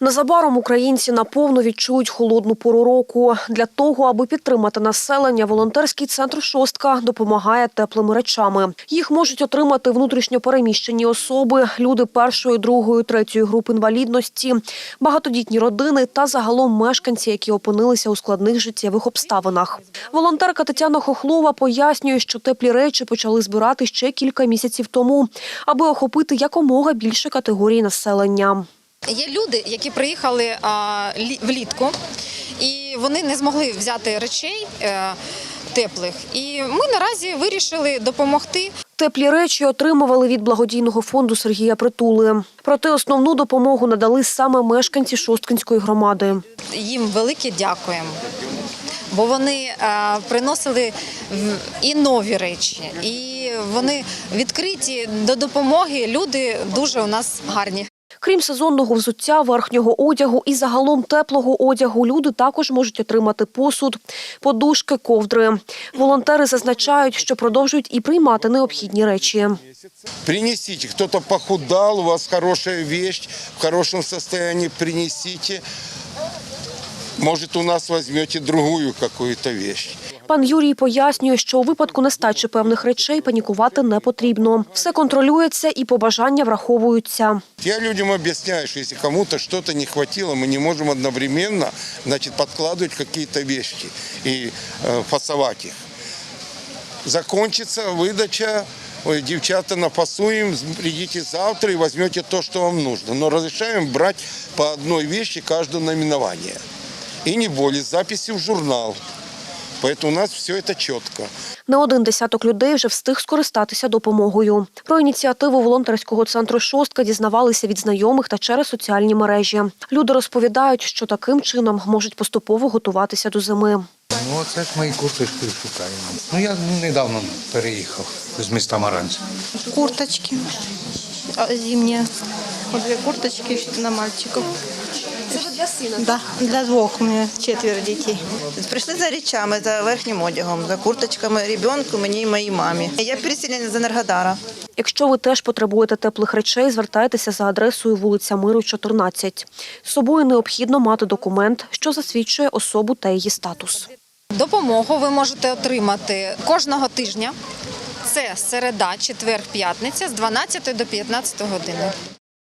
Незабаром українці наповно відчують холодну пору року. Для того, аби підтримати населення, волонтерський центр Шостка допомагає теплими речами. Їх можуть отримати внутрішньо переміщені особи, люди першої, другої, третьої груп інвалідності, багатодітні родини та загалом мешканці, які опинилися у складних життєвих обставинах. Волонтерка Тетяна Хохлова пояснює, що теплі речі почали збирати ще кілька місяців тому, аби охопити якомога більше категорій населення. Є люди, які приїхали влітку, і вони не змогли взяти речей е, теплих. І ми наразі вирішили допомогти. Теплі речі отримували від благодійного фонду Сергія Притули. Проте основну допомогу надали саме мешканці Шосткинської громади. Їм велике дякуємо. Бо вони е, приносили і нові речі, і вони відкриті до допомоги. Люди дуже у нас гарні. Крім сезонного взуття, верхнього одягу і загалом теплого одягу, люди також можуть отримати посуд, подушки, ковдри. Волонтери зазначають, що продовжують і приймати необхідні речі. Принесите. Кто-то похудал, у вас хорошая вещь, в хорошем состоянии принесите. Может, у нас возьмете другую какую-то вещь. Пан Юрій пояснює, що у випадку нестачі певних речей панікувати не потрібно. Все контролюється і побажання враховуються. Я людям объясняю, что если кому-то что-то не хватило, мы не можем одновременно значит, подкладывать какие-то вещи и э, фасовать их. Закончится выдача, ой, девчата напасуем, придите завтра и возьмете то, что вам нужно. Но разрешаем брать по одной вещи каждое номинование. И не более, с записью в журнал. Поэтому у нас все это четко. Не один десяток людей вже встиг скористатися допомогою. Про ініціативу волонтерського центру Шостка дізнавалися від знайомих та через соціальні мережі. Люди розповідають, що таким чином можуть поступово готуватися до зими. Ну, оце ж мої курточки шукаємо. Ну, я недавно переїхав з міста Маранця. курточки. Вот две курточки на мальчиков. Це для сина. Да, для двох у мене четверо дітей. Прийшли за речами, за верхнім одягом, за курточками ребенку, мені і моїй мамі. Я переселена з Енергодара. Якщо ви теж потребуєте теплих речей, звертайтеся за адресою вулиця Миру, 14. З собою необхідно мати документ, що засвідчує особу та її статус. Допомогу ви можете отримати кожного тижня. Це середа, четвер, п'ятниця з 12 до 15 години.